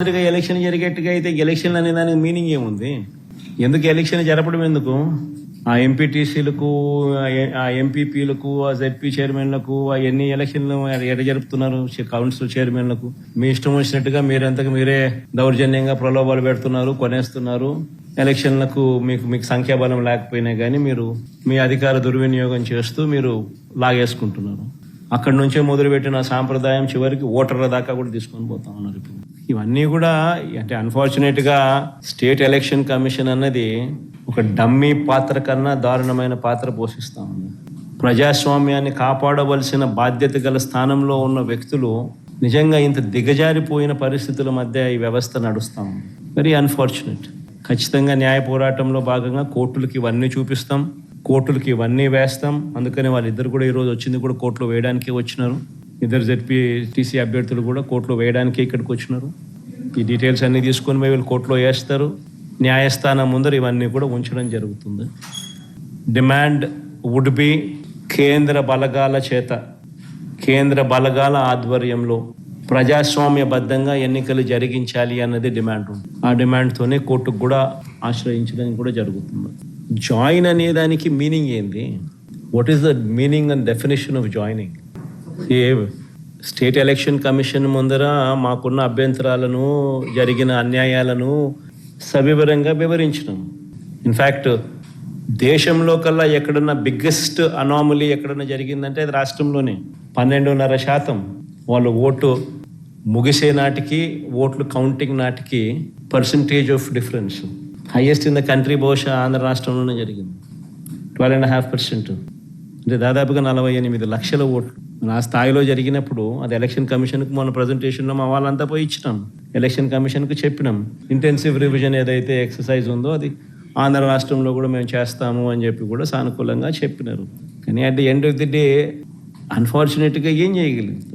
మాదిరిగా ఎలక్షన్ జరిగేట్టుగా అయితే ఎలక్షన్ అనే దానికి మీనింగ్ ఏముంది? ఎందుకు ఎలక్షన్ జరపడం ఎందుకు? ఆ ఎంపీటీసీలకు ఆ ఎంపీపీలకు ఆ జెడ్పీ చైర్మన్లకు అవన్నీ ఎలక్షన్లు ఎట జరుపుతున్నారు కౌన్సిల్ చైర్మన్లకు? మీ ఇష్టం వచ్చినట్టుగా మీరంతకు మీరే దౌర్జన్యంగా ప్రలోభాలు పెడుతున్నారు కొనేస్తున్నారు. ఎలక్షన్లకు మీకు మీకు సంఖ్యాబలం లేకపోయినా కానీ మీరు మీ అధికార దుర్వినియోగం చేస్తూ మీరు లాగేసుకుంటున్నారు. అక్కడి నుంచే మొదలుపెట్టిన సాంప్రదాయం చివరికి ఓటర్ల దాకా కూడా తీసుకొని పోతా ఉన్నారు ఇప్పుడు. ఇవన్నీ కూడా అంటే అన్ఫార్చునేట్గా స్టేట్ ఎలక్షన్ కమిషన్ అన్నది ఒక డమ్మీ పాత్ర కన్నా దారుణమైన పాత్ర పోషిస్తా ఉంది. ప్రజాస్వామ్యాన్ని కాపాడవలసిన బాధ్యత గల స్థానంలో ఉన్న వ్యక్తులు నిజంగా ఇంత దిగజారిపోయిన పరిస్థితుల మధ్య ఈ వ్యవస్థ నడుస్తా ఉంది. వెరీ అన్ఫార్చునేట్ ఖచ్చితంగా న్యాయ పోరాటంలో భాగంగా కోర్టులకి ఇవన్నీ చూపిస్తాం. కోర్టులకి ఇవన్నీ వేస్తాం. అందుకని వాళ్ళిద్దరు కూడా ఈరోజు వచ్చింది కూడా కోర్టులో వేయడానికి వచ్చినారు. ఇద్దరు జెడ్పీ టీసీ అభ్యర్థులు కూడా కోర్టులో వేయడానికి ఇక్కడికి వచ్చినారు. ఈ డీటెయిల్స్ అన్నీ తీసుకొని వీళ్ళు కోర్టులో వేస్తారు. న్యాయస్థానం ముందర ఇవన్నీ కూడా ఉంచడం జరుగుతుంది. డిమాండ్ వుడ్ బి కేంద్ర బలగాల చేత కేంద్ర బలగాల ఆధ్వర్యంలో ప్రజాస్వామ్యబద్ధంగా ఎన్నికలు జరిగించాలి అన్నది డిమాండ్ ఉంది. ఆ డిమాండ్తోనే కోర్టుకు కూడా ఆశ్రయించడం కూడా జరుగుతుంది. జాయిన్ అనే దానికి మీనింగ్ ఏంది? What is the meaning and definition of joining a state election commission ముందర మాకున్న అభ్యంతరాలను జరిగిన అన్యాయాలను సవివరంగా వివరించినాం ఇన్ఫ్యాక్ట్ దేశంలో కల్లా ఎక్కడన్నా బిగ్గెస్ట్ అనామలీ ఎక్కడన్నా జరిగిందంటే అది రాష్ట్రంలోనే. పన్నెండున్నర శాతం వాళ్ళు ఓటు ముగిసే నాటికి ఓట్లు కౌంటింగ్ నాటికి percentage of difference highest in the country బహుశా ఆంధ్ర రాష్ట్రంలోనే జరిగింది. ట్వెల్వ్ అండ్ హాఫ్ పర్సెంట్ అంటే దాదాపుగా నలభై ఎనిమిది లక్షల ఓట్లు. నా ఆ స్థాయిలో జరిగినప్పుడు అది ఎలక్షన్ కమిషన్కి మన ప్రజెంటేషన్లో మా వాళ్ళంతా పోయి ఇచ్చినాం. ఎలక్షన్ కమిషన్కి చెప్పినాం. ఇంటెన్సివ్ రివిజన్ ఏదైతే ఎక్సర్సైజ్ ఉందో అది ఆంధ్ర రాష్ట్రంలో కూడా మేము చేస్తాము అని చెప్పి కూడా సానుకూలంగా చెప్పినారు. కానీ at the end of the day అన్ఫార్చునేట్గా ఏం చేయగలిగింది